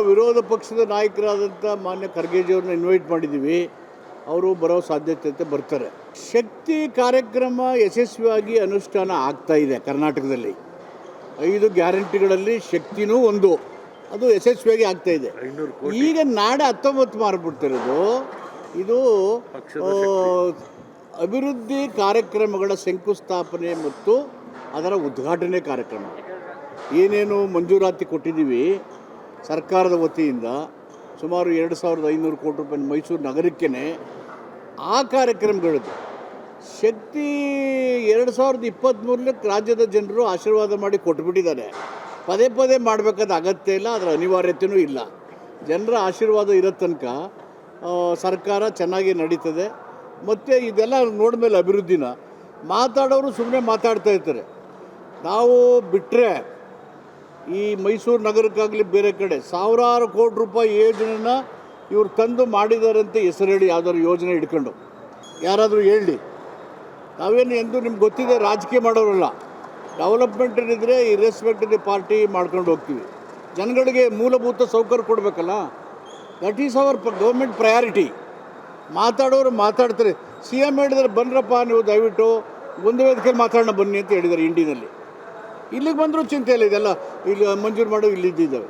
ವಿರೋಧ ಪಕ್ಷದ ನಾಯಕರಾದಂಥ ಮಾನ್ಯ ಖರ್ಗೆಜಿಯವ್ರನ್ನ ಇನ್ವೈಟ್ ಮಾಡಿದ್ದೀವಿ. ಅವರು ಬರೋ ಸಾಧ್ಯತೆ ಬರ್ತಾರೆ. ಶಕ್ತಿ ಕಾರ್ಯಕ್ರಮ ಯಶಸ್ವಿಯಾಗಿ ಅನುಷ್ಠಾನ ಆಗ್ತಾ ಇದೆ ಕರ್ನಾಟಕದಲ್ಲಿ. ಐದು ಗ್ಯಾರಂಟಿಗಳಲ್ಲಿ ಶಕ್ತಿನೂ ಒಂದು. ಅದು ಯಶಸ್ವಿಯಾಗಿ ಆಗ್ತಾ ಇದೆ. ಈಗ ನಾಡ ಹತ್ತೊಂಬತ್ತು ಮಾರ್ಬಿಡ್ತಿರೋದು. ಇದು ಅಭಿವೃದ್ಧಿ ಕಾರ್ಯಕ್ರಮಗಳ ಶಂಕುಸ್ಥಾಪನೆ ಮತ್ತು ಅದರ ಉದ್ಘಾಟನೆ ಕಾರ್ಯಕ್ರಮ. ಏನೇನು ಮಂಜೂರಾತಿ ಕೊಟ್ಟಿದ್ದೀವಿ ಸರ್ಕಾರದ ವತಿಯಿಂದ ಸುಮಾರು ಎರಡು ಸಾವಿರದ ಐನೂರು ಕೋಟಿ ರೂಪಾಯಿ ಮೈಸೂರು ನಗರಕ್ಕೇ ಆ ಕಾರ್ಯಕ್ರಮಗಳದ್ದು ಶಕ್ತಿ ಎರಡು ಸಾವಿರದ ಇಪ್ಪತ್ತ್ಮೂರಕ್ಕೆ ರಾಜ್ಯದ ಜನರು ಆಶೀರ್ವಾದ ಮಾಡಿ ಕೊಟ್ಬಿಟ್ಟಿದ್ದಾರೆ. ಪದೇ ಪದೇ ಮಾಡಬೇಕಾದ ಅಗತ್ಯ ಇಲ್ಲ, ಅದರ ಅನಿವಾರ್ಯತೆಯೂ ಇಲ್ಲ. ಜನರ ಆಶೀರ್ವಾದ ಇರೋ ತನಕ ಸರ್ಕಾರ ಚೆನ್ನಾಗಿ ನಡೀತದೆ. ಮತ್ತು ಇದೆಲ್ಲ ನೋಡಿದ್ಮೇಲೆ ಅಭಿವೃದ್ಧಿನ ಮಾತಾಡೋರು ಸುಮ್ಮನೆ ಮಾತಾಡ್ತಾ ಇರ್ತಾರೆ. ನಾವು ಬಿಟ್ಟರೆ ಈ ಮೈಸೂರು ನಗರಕ್ಕಾಗಲಿ ಬೇರೆ ಕಡೆ ಸಾವಿರಾರು ಕೋಟಿ ರೂಪಾಯಿ ಯೋಜನೆನ ಇವ್ರು ತಂದು ಮಾಡಿದಾರಂತೆ ಹೆಸರು ಹೇಳಿ ಯಾವ್ದಾದ್ರು ಯೋಜನೆ ಹಿಡ್ಕೊಂಡು. ಯಾರಾದರೂ ಹೇಳಿ. ನಾವೇನು ಎಂದು ನಿಮ್ಗೆ ಗೊತ್ತಿದೆ, ರಾಜಕೀಯ ಮಾಡೋರಲ್ಲ. ಡೆವಲಪ್ಮೆಂಟ್ ಏನಿದ್ರೆ ಇರೆಸ್ಪೆಕ್ಟ್ ದಿ ಪಾರ್ಟಿ ಮಾಡ್ಕೊಂಡು ಹೋಗ್ತೀವಿ. ಜನಗಳಿಗೆ ಮೂಲಭೂತ ಸೌಕರ್ಯ ಕೊಡಬೇಕಲ್ಲ. That is our government priority. ಮಾತಾಡೋರು ಮಾತಾಡ್ತಾರೆ. ಸಿ ಎಂ ಹೇಳಿದ್ರೆ ಬನ್ರಪ್ಪ ನೀವು ದಯವಿಟ್ಟು ಒಂದು ವೇದಿಕೆಯಲ್ಲಿ ಮಾತಾಡೋಣ ಬನ್ನಿ ಅಂತ ಹೇಳಿದ್ದಾರೆ ಇಂಡಿನಲ್ಲಿ. ಇಲ್ಲಿಗೆ ಬಂದರೂ ಚಿಂತೆ ಇಲ್ಲ ಇದೆಲ್ಲ ಇಲ್ಲಿ ಮಂಜೂರು ಮಾಡೋ ಇಲ್ಲಿದ್ದಾವೆ